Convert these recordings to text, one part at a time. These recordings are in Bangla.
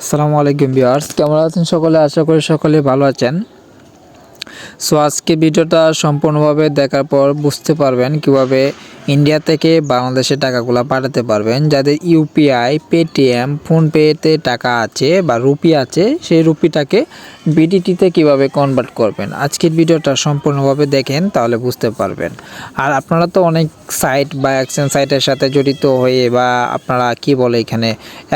আসসালামু আলাইকুম বিয়ার্স কেমন আছেন সকলে? আশা করি সকলে ভালো আছেন। সো আজকে ভিডিওটা সম্পূর্ণভাবে দেখার পর বুঝতে পারবেন কীভাবে ইন্ডিয়া থেকে বাংলাদেশে টাকাগুলো পাঠাতে পারবেন। যাদের ইউপিআই পেটিএম ফোনপেতে টাকা আছে বা রুপি আছে, সেই রুপিটাকে বিডিটিতে কীভাবে কনভার্ট করবেন? আজকের ভিডিওটা সম্পূর্ণভাবে দেখেন, তাহলে বুঝতে পারবেন। আর আপনারা তো অনেক সাইট বা এক্সচেঞ্জ সাইটের সাথে জড়িত হয়ে বা আপনারা কি বলে এখানে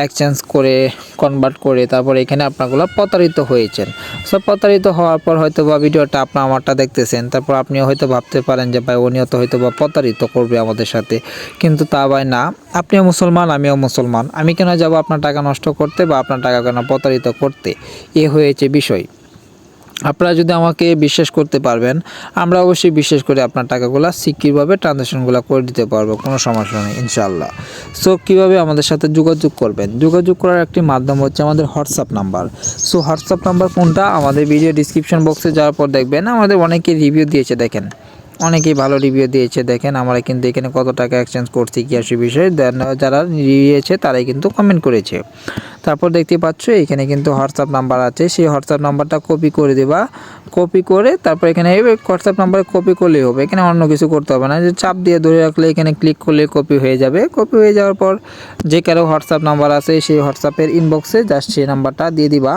এক্সচেঞ্জ করে কনভার্ট করে তারপর এখানে আপনাগুলো প্রতারিত হয়েছেন। সো প্রতারিত হওয়ার পর হয়তো বা ভিডিওটা আপনার আমারটা দেখতেছেন, তারপর আপনিও হয়তো ভাবতে পারেন যে, ভাই, উনিও তো হয়তো বা প্রতারিত করবে আমাদের সাথে। কিন্তু তা ভাই না, আপনিও মুসলমান, আমিও মুসলমান। আমি কেন যাব আপনার টাকা নষ্ট করতে বা আপনার টাকা কেন প্রতারিত করতে? এ হয়েছে বিষয়। আপনারা যদি আমাকে বিশ্বাস করতে পারবেন, আমরা অবশ্যই বিশ্বাস করে আপনার টাকাগুলো সিকিউরভাবে ট্রানজ্যাকশনগুলো করে দিতে পারব, কোনো সমস্যা নেই ইনশাল্লাহ সো কীভাবে আমাদের সাথে যোগাযোগ করবেন? যোগাযোগ করার একটি মাধ্যম হচ্ছে আমাদের WhatsApp number so WhatsApp number কোনটা? আমাদের ভিডিও ডিসক্রিপশন বক্সে যাওয়ার পর দেখবেন, আমাদের অনেকে রিভিউ দিয়েছে, দেখেন। অনেকেই ভালো রিভিউ দিয়েছে, দেখেন। আমরা কিন্তু এখানে কত টাকা এক্সচেঞ্জ করছি কি আসে বিষয়ে যারা দিয়েছে তারাই কিন্তু কমেন্ট করেছে। তারপর দেখতে পাচ্ছ, এখানে কিন্তু হোয়াটসঅ্যাপ নাম্বার আছে। সেই হোয়াটসঅ্যাপ নাম্বারটা কপি করে দেবা। কপি করে তারপর এখানে হোয়াটসঅ্যাপ নাম্বারে কপি করলেই হবে। এখানে অন্য কিছু করতে হবে না। যে চাপ দিয়ে ধরে রাখলে এখানে ক্লিক করলে কপি হয়ে যাবে। কপি হয়ে যাওয়ার পর যে কারও হোয়াটসঅ্যাপ নাম্বার আছে, সেই হোয়াটসঅ্যাপের ইনবক্সে জাস্ট সেই নাম্বারটা দিয়ে দিবা।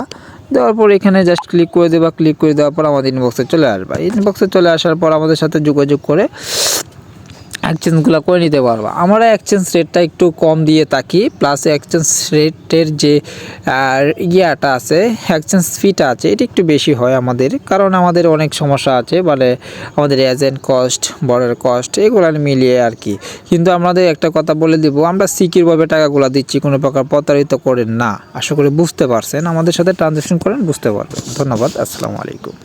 দেওয়ার পর এখানে জাস্ট ক্লিক করে দেবা। ক্লিক করে দেওয়ার পর আমাদের ইনবক্সে চলে আসবা। ইনবক্সে চলে আসার পর আমাদের সাথে যোগাযোগ করে এক্সচেঞ্জগুলো করে নিতে পারব। আমরা এক্সচেঞ্জ রেটটা একটু কম দিয়ে থাকি প্লাস এক্সচেঞ্জ রেটের যে ইয়াটা আছে এক্সচেঞ্জ ফিটা আছে, এটা একটু বেশি হয় আমাদের, কারণ আমাদের অনেক সমস্যা আছে মানে আমাদের এজেন্ট কস্ট বর্ডার কস্ট এগুলো মিলিয়ে আর কি কিন্তু আমাদের একটা কথা বলে দিব, আমরা সিকিউরভাবে টাকাগুলো দিচ্ছি, কোনো প্রকার প্রতারিত করেন না। আশা করি বুঝতে পারছেন, আমাদের সাথে ট্রানজ্যাকশন করেন, বুঝতে পারবেন। ধন্যবাদ, আসসালামু আলাইকুম।